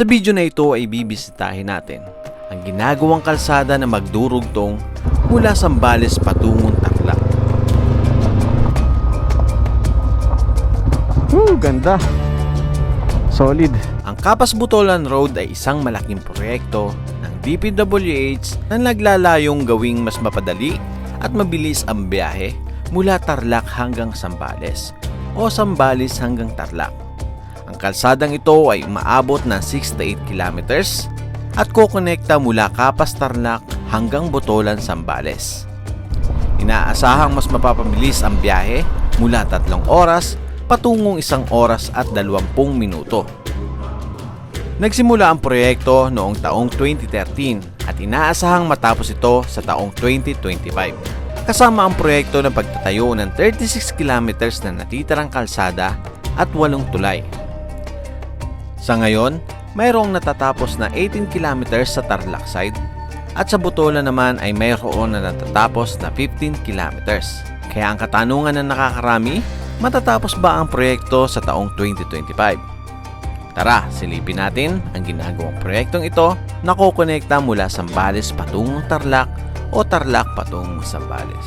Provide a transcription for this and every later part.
Sa video na ito ay bibisitahin natin ang ginagawang kalsada na magdurugtong mula Sambales patungong Tarlac. Woo, ganda. Solid. Ang Kapas Butolan Road ay isang malaking proyekto ng DPWH na naglalayong gawing mas mapadali at mabilis ang biyahe mula Tarlac hanggang Sambales o Sambales hanggang Tarlac. Ang kalsadang ito ay umaabot ng 6 to 8 kilometers at kokonekta mula Kapas Tarlac hanggang Butolan Sambales. Inaasahang mas mapapabilis ang biyahe mula 3 oras patungong isang oras at 20 minuto. Nagsimula ang proyekto noong taong 2013 at inaasahang matapos ito sa taong 2025. Kasama ang proyekto ng pagtatayo ng 36 kilometers na natitirang kalsada at 8 tulay. Sa ngayon, mayroong natatapos na 18 kilometers sa Tarlac side at sa Butola naman ay mayroon na natatapos na 15 kilometers. Kaya ang katanungan na nakakarami, matatapos ba ang proyekto sa taong 2025? Tara, silipin natin ang ginagawang proyektong ito na kukonekta mula Sambales patungong Tarlac o Tarlac patungong Sambales.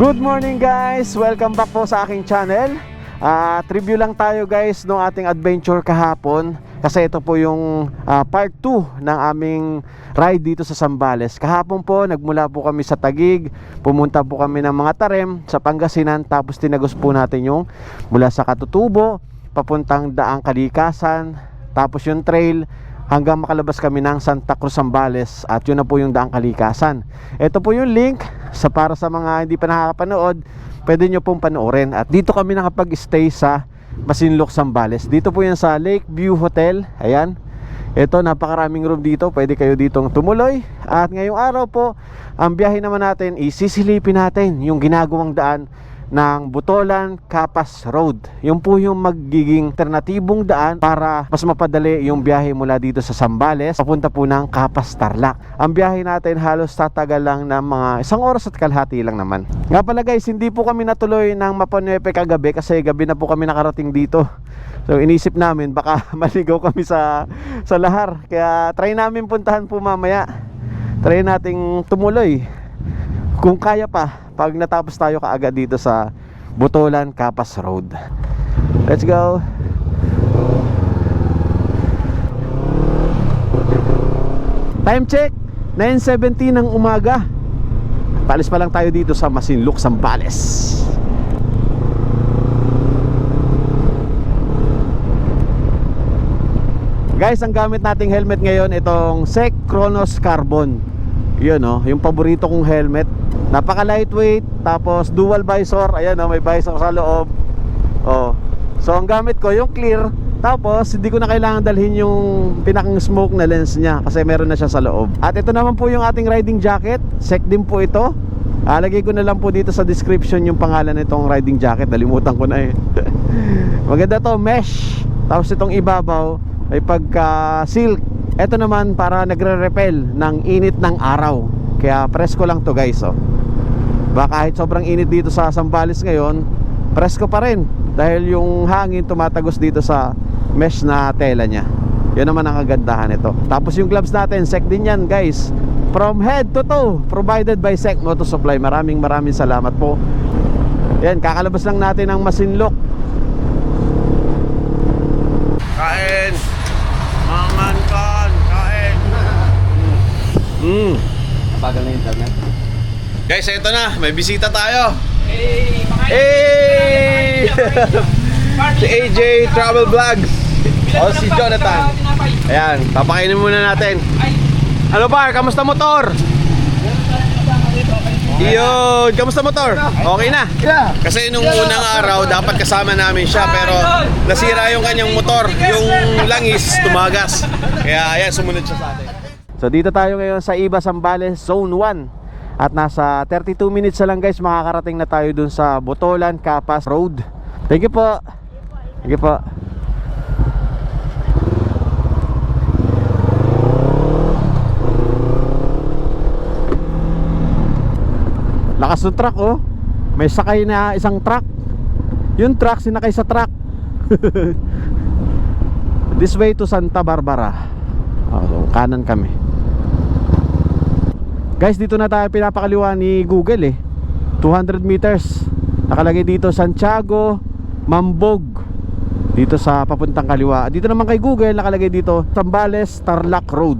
Good morning guys! Welcome back po sa aking channel. Ah, review lang tayo guys ng ating adventure kahapon kasi ito po yung ah, part 2 ng aming ride dito sa Sambales. Kahapon po nagmula po kami sa Tagig, pumunta po kami ng mga tarem sa Pangasinan tapos tinagos po natin yung mula sa Katutubo papuntang Daang Kalikasan tapos yung trail hanggang makalabas kami ng Santa Cruz Zambales at yun na po yung Daang Kalikasan. Ito po yung link sa para sa mga hindi pa nakakapanood, pwede nyo pong panoorin. At dito kami nakapag-stay sa Masinloc Zambales. Dito po yan sa Lakeview Hotel. Ayan. Ito, napakaraming room dito. Pwede kayo ditong tumuloy. At ngayong araw po, ang biyahe naman natin, isisilipin natin yung ginagawang daan ng Butolan Capas Road. Yung po yung magiging alternatibong daan para mas mapadali yung biyahe mula dito sa Sambales papunta po ng Capas Tarlac. Ang biyahe natin halos tatagal lang ng mga isang oras at kalahati lang naman. Nga pala guys, hindi po kami natuloy ng Mapanuepe kagabi kasi gabi na po kami nakarating dito. So inisip namin baka maligaw kami sa sa lahar. Kaya try namin puntahan po mamaya. Try nating tumuloy kung kaya pa pag natapos tayo kaagad dito sa Butolan Capas Road. Let's go! Time check! 9.17 ng umaga. Palis pa lang tayo dito sa Masinloc, Sambales guys ang gamit nating helmet ngayon itong Sec Kronos Carbon yun oh, yung paborito kong helmet. Napaka lightweight tapos dual visor. Ayan oh, may visor sa loob. Oh. so ang gamit ko yung clear. Tapos hindi ko na kailangan dalhin yung pinakang smoke na lens niya kasi meron na siya sa loob. At ito naman po yung ating riding jacket. Sec din po ito. Ah, lagay ko na lang po dito sa description yung pangalan nitong riding jacket. Nalimutan ko na eh. Maganda to mesh. Tapos itong ibabaw ay pagka silk ito naman para nagre-repel ng init ng araw. Kaya presko lang to guys oh. Ba kahit sobrang init dito sa Sambales ngayon presko pa rin. Dahil yung hangin tumatagos dito sa mesh na tela niya. Yun naman ang kagandahan nito. Tapos yung gloves natin sec din yan guys. From head to toe provided by sec moto supply. Maraming maraming salamat po. Yan kakalabas lang natin ng Masinloc Kain! Mm. Bagal na internet. Guys, ito na. May bisita tayo. Hey! Hey! si AJ Travel Vlogs. O, si Jonathan. Ayan, papakainin muna natin. Ano ba, kamusta motor? Yun, kamusta motor? Okay na? Kasi nung unang araw, dapat kasama namin siya pero nasira yung kanyang motor. Yung langis, tumagas. Kaya ayan, sumunod siya sa atin. So dito tayo ngayon sa Iba Sambales Zone 1 At nasa 32 minutes na lang guys. Makakarating na tayo dun sa Botolan Capas Road. Thank you po. Thank you po. Lakas ng truck oh. May sakay na isang truck. Yung truck sinakay sa truck. This way to Santa Barbara. Oh, so, Kanan kami Guys, dito na tayo pinapakaliwa ni Google eh. 200 meters. Nakalagay dito Santiago, Mambog. Dito sa papuntang kaliwa. Dito naman kay Google nakalagay dito Zambales, Tarlac Road.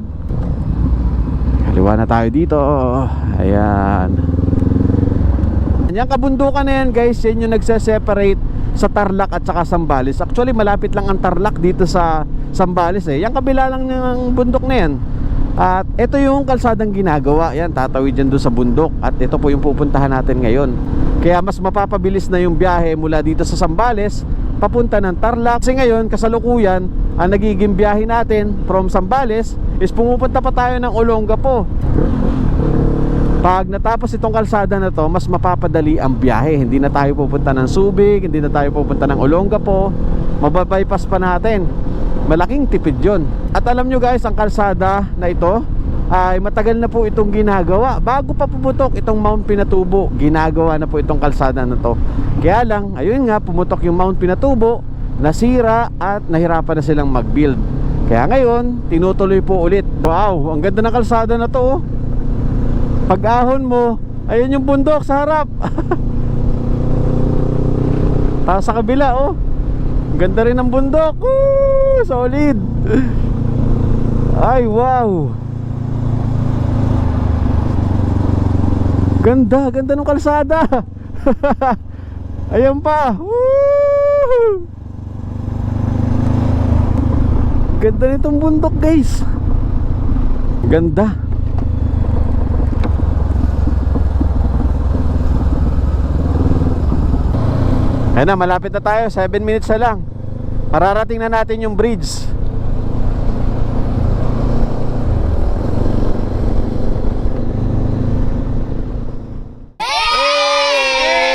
Kaliwa na tayo dito. Ayan. Yan kabundukan na yan guys, yan yung nagse-separate sa Tarlac at saka Sambales. Actually malapit lang ang Tarlac dito sa Sambales eh. Yung kabila lang ng bundok na yan. At ito yung kalsadang ginagawa. Yan, tatawid yan doon sa bundok. At ito po yung pupuntahan natin ngayon. Kaya mas mapapabilis na yung biyahe mula dito sa Sambales papunta ng Tarlac. Kasi ngayon, kasalukuyan, ang nagiging biyahe natin from Sambales is pumupunta pa tayo ng Olongapo. Pag natapos itong kalsada na to, mas mapapadali ang biyahe. Hindi na tayo pupunta ng Subic, hindi na tayo pupunta ng Olongapo. Mababypass pa natin. Malaking tipid yon. At alam nyo guys, ang kalsada na ito ay matagal na po itong ginagawa. Bago pa pumutok itong Mount Pinatubo, ginagawa na po itong kalsada na to. Kaya lang, ayun nga, pumutok yung Mount Pinatubo, nasira at nahirapan na silang mag-build. Kaya ngayon, tinutuloy po ulit. Wow, ang ganda ng kalsada na to oh. Pag ahon mo, ayun yung bundok sa harap. Tapos sa kabila, oh. Ganda rin ng bundok. Woo! Solid. Ay, wow. Ganda, ganda ng kalsada. Ayan pa. Woo! Ganda nitong bundok, guys. Ganda. Ayun na, malapit na tayo. 7 minutes na lang. Mararating na natin yung bridge. Hey!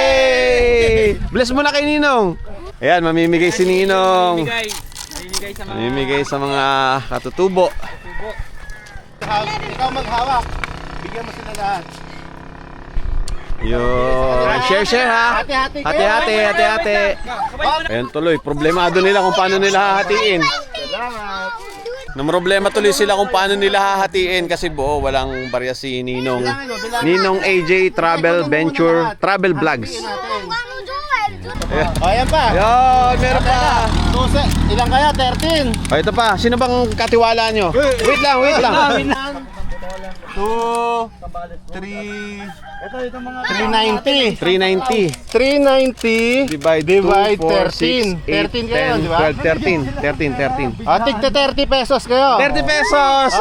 Bless mo na kay Ninong. Ayan, mamimigay si Ninong. Mamimigay. Mamimigay sa mga katutubo. tubo. Ikaw maghawak. Bigyan mo sila lahat. Yun. Share, share ha. Hati-hati. Hati-hati, hati-hati. Ayan tuloy, problemado nila kung paano nila hahatiin. Salamat. Nang problema tuloy sila kung paano nila hahatiin kasi buo, walang barya si Ninong. Ninong AJ Travel Venture Travel Vlogs. O, ayan pa. Yun, meron pa. Tuse, ilang kaya? 13. O, ito pa. Sino bang katiwala nyo? Wait lang, wait lang. 2, 3, ito, ito mga 390. 390. 390 Divide, divide 2, 4, 6, 13. 13 kayo, 10, di ba? 12, 13. 13, 13. Ah, tigta 30 pesos kayo. 30 pesos!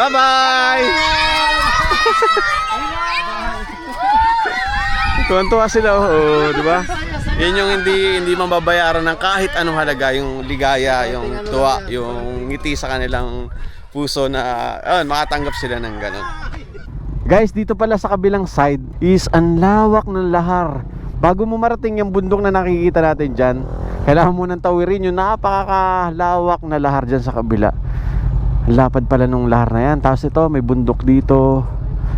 Bye-bye! Tuwan-tuwa sila, oh, di ba? Yan yung hindi hindi mababayaran ng kahit anong halaga, yung ligaya, yung tuwa, yung ngiti sa kanilang puso na ayun, makatanggap sila ng ganun. Guys, dito pala sa kabilang side is ang lawak ng lahar. Bago mo marating yung bundok na nakikita natin dyan, kailangan mo nang tawirin yung napakalawak na lahar dyan sa kabila. Ang lapad pala nung lahar na yan. Tapos ito, may bundok dito.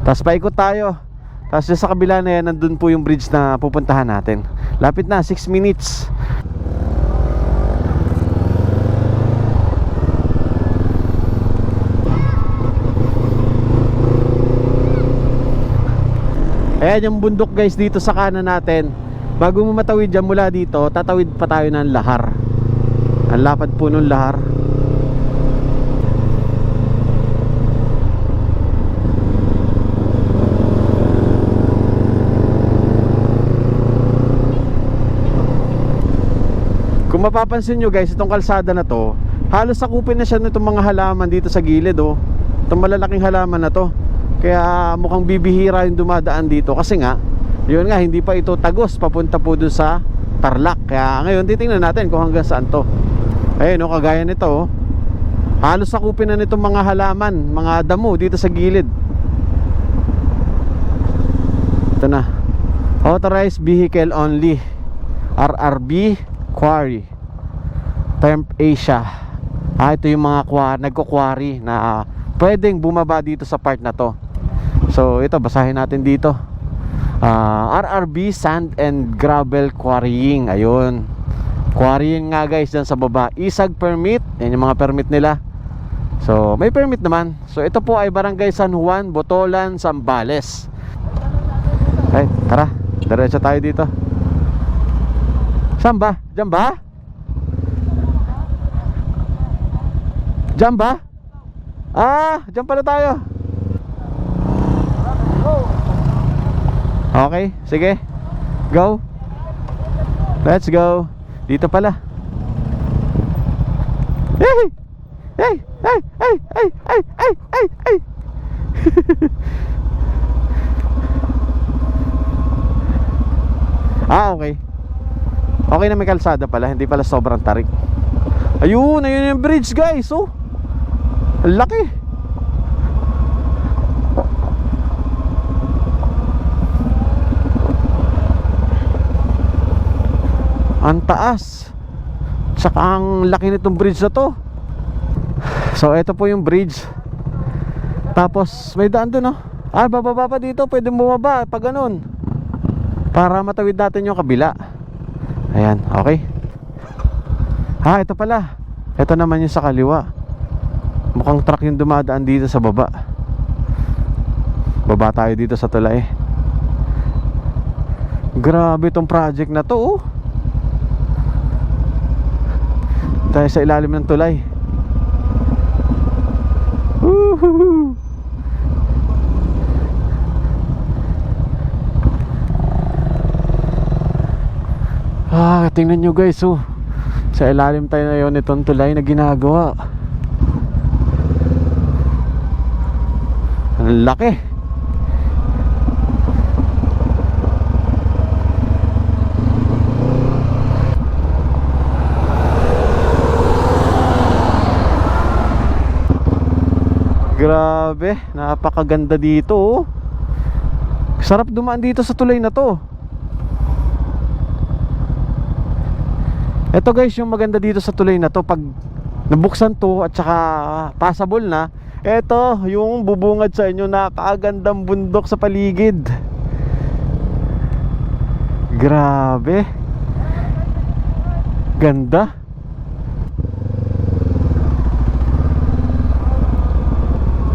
Tapos paikot tayo. Tapos sa kabila na yan, nandun po yung bridge na pupuntahan natin. Lapit na, 6 minutes. Ayan yung bundok guys dito sa kanan natin Bago mo matawid dyan mula dito Tatawid pa tayo ng lahar Ang lapad po ng lahar Kung mapapansin nyo guys, itong kalsada na to, halos sakupin na siya nitong mga halaman dito sa gilid oh. Itong malalaking halaman na to. Kaya mukhang bibihira yung dumadaan dito kasi nga, yun nga, hindi pa ito tagos papunta po dun sa Tarlac. Kaya ngayon titingnan natin kung hanggang saan to. Ayun oh, kagaya nito oh. Halos sakupin na nitong mga halaman, mga damo dito sa gilid. Ito na. Authorized vehicle only. RRB Quarry. Temp Asia. Ah, ito yung mga nagko-quarry na pwedeng bumaba dito sa part na to. So, ito basahin natin dito. Ah, RRB Sand and Gravel Quarrying. Ayun. Quarrying nga guys dyan sa baba. Isag permit. Yan yung mga permit nila. So, may permit naman. So, ito po ay Barangay San Juan, Botolan, Zambales. Ay, tara. Diretso tayo dito. Saan ba? Diyan? Diyan? Ah, diyan pala tayo. Okay, sige. Go. Let's go. Dito pala. Hey! Hey! Hey! Hey! Hey! Hey! Hey! Hey! Ah, okay. Okay na may kalsada pala, hindi pala sobrang tarik. Ayun, ayun yung bridge guys, oh. Ang laki. Ang taas. Tsaka ang laki nitong bridge na to. So, ito po yung bridge. Tapos, may daan dun, oh. Ah, bababa pa dito. Pwede bumaba pag ganun. Para matawid natin yung kabila. Ayan, okay. Ha, ito pala. Ito naman yung sa kaliwa. Mukhang truck yung dumadaan dito sa baba. Baba tayo dito sa tulay. Grabe tong project na to, oh. Tayo sa ilalim ng tulay. Woohoo! Ah, tingnan nyo guys, oh. Sa ilalim tayo na yun itong tulay na ginagawa. Ang laki. Grabe, napakaganda dito oh. Sarap dumaan dito sa tulay na to. Ito guys, yung maganda dito sa tulay na to pag nabuksan to at saka passable na, ito yung bubungad sa inyo napakagandang bundok sa paligid. Grabe. Ganda.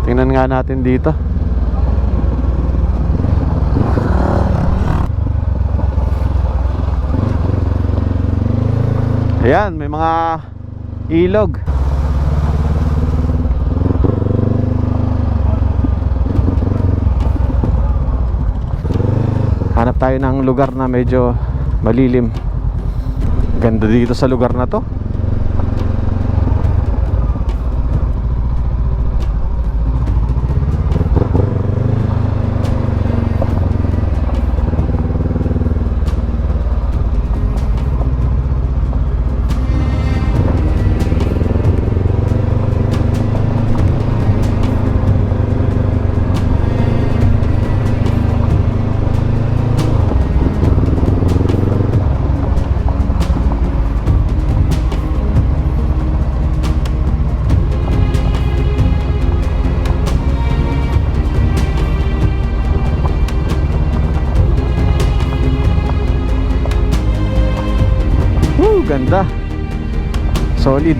Tingnan nga natin dito. Ayan, may mga ilog. Hanap tayo ng lugar na medyo malilim. Ganda dito sa lugar na to. Ganda. Solid.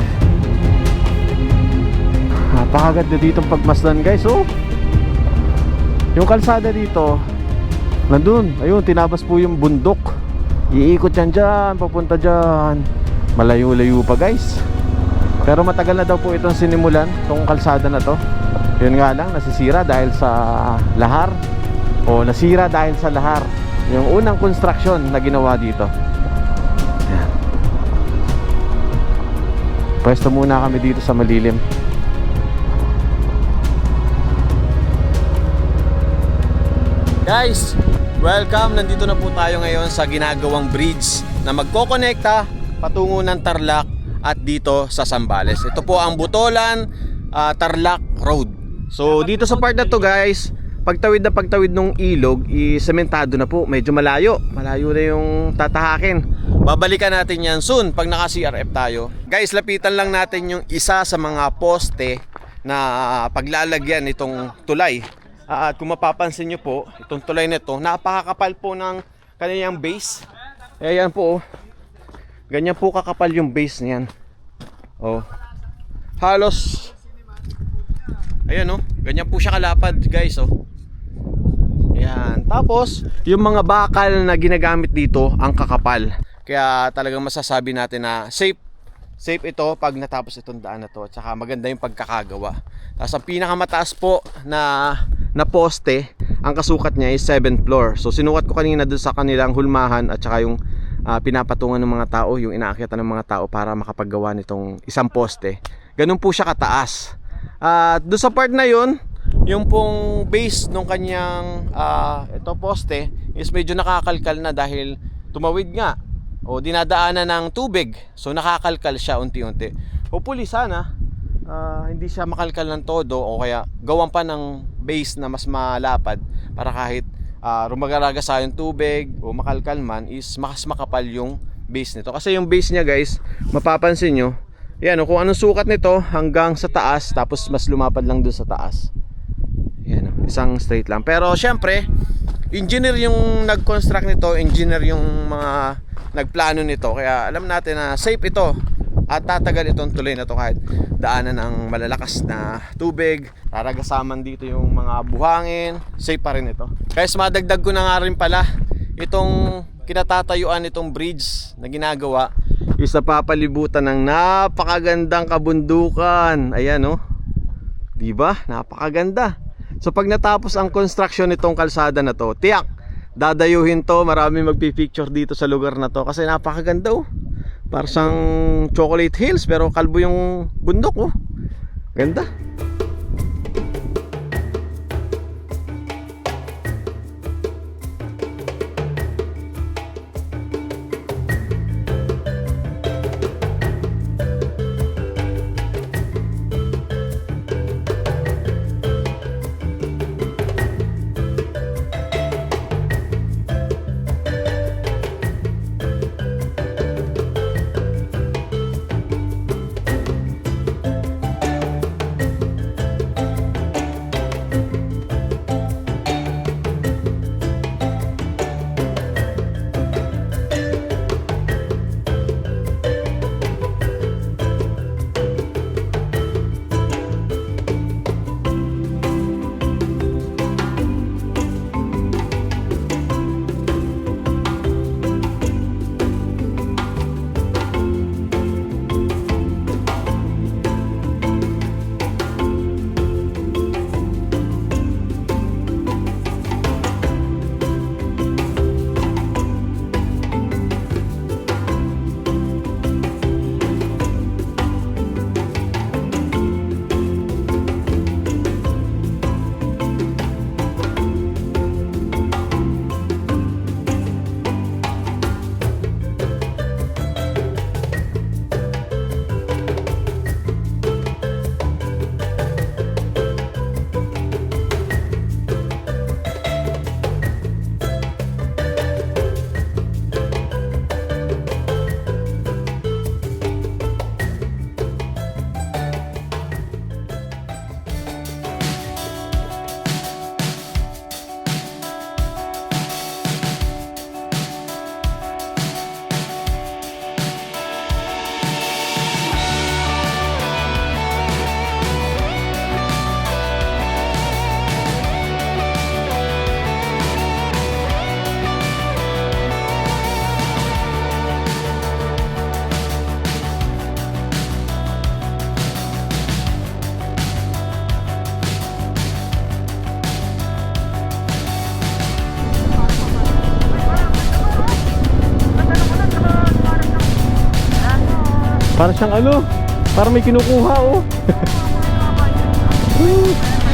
Napakaganda dito pagmasdan guys, oh. Yung kalsada dito, nandun, ayun, tinabas po yung bundok. Iikot yan dyan, papunta dyan. Malayo-layo pa guys. Pero matagal na daw po itong sinimulan, itong kalsada na to. Yun nga lang, nasisira dahil sa lahar. O nasira dahil sa lahar. Yung unang construction na ginawa dito. Pwesto muna kami dito sa malilim. Guys, welcome. Nandito na po tayo ngayon sa ginagawang bridge na magkokonekta patungo ng Tarlac at dito sa Sambales. Ito po ang Butolan ah, Tarlac Road. So dito sa part na to guys, pagtawid na pagtawid ng ilog, isementado na po. Medyo malayo. Malayo na yung tatahakin. Babalikan natin yan soon pag naka CRF tayo. Guys, lapitan lang natin yung isa sa mga poste na paglalagyan itong tulay. Ah, At kung mapapansin nyo po, itong tulay nito, napakakapal po ng kanyang base. Ayan po, oh. ganyan po kakapal yung base niyan. Oh. Halos, ayan oh, ganyan po siya kalapad guys oh. Ayan. Tapos, yung mga bakal na ginagamit dito, ang kakapal. Kaya talagang masasabi natin na safe safe ito pag natapos itong daan na to. At saka maganda yung pagkakagawa. Tapos ang pinakamataas po na na poste ang kasukat niya is 7th floor. So sinukat ko kanina doon sa kanilang hulmahan at saka yung ah, pinapatungan ng mga tao yung inaakyatan ng mga tao para makapaggawa nitong isang poste. Ganun po siya kataas. At doon sa part na yun yung pong base nung kanyang ah, ito poste is medyo nakakalkal na dahil tumawid nga o dinadaanan ng tubig. So nakakalkal siya unti-unti. Hopefully sana ah, hindi siya makalkal ng todo o kaya gawan pa ng base na mas malapad para kahit uh, rumagaraga sa yung tubig o makalkal man is mas makapal yung base nito. Kasi yung base niya guys, mapapansin nyo, yan kung anong sukat nito hanggang sa taas tapos mas lumapad lang dun sa taas. Yan isang straight lang. Pero syempre, engineer yung nag-construct nito, engineer yung mga nagplano nito. Kaya alam natin na safe ito at tatagal itong tuloy na to kahit daanan ng malalakas na tubig, raragasaman dito yung mga buhangin, safe pa rin ito. Guys, madagdag ko na nga rin pala itong kinatatayuan itong bridge na ginagawa is napapalibutan ng napakagandang kabundukan. Ayan oh. 'Di ba? Napakaganda. So pag natapos ang construction nitong kalsada na to, tiyak dadayuhin to, marami magpi-picture dito sa lugar na to kasi napakaganda oh. Parang chocolate hills pero kalbo yung bundok oh. Ganda. Para siyang ano? Parang may kinukuha oh.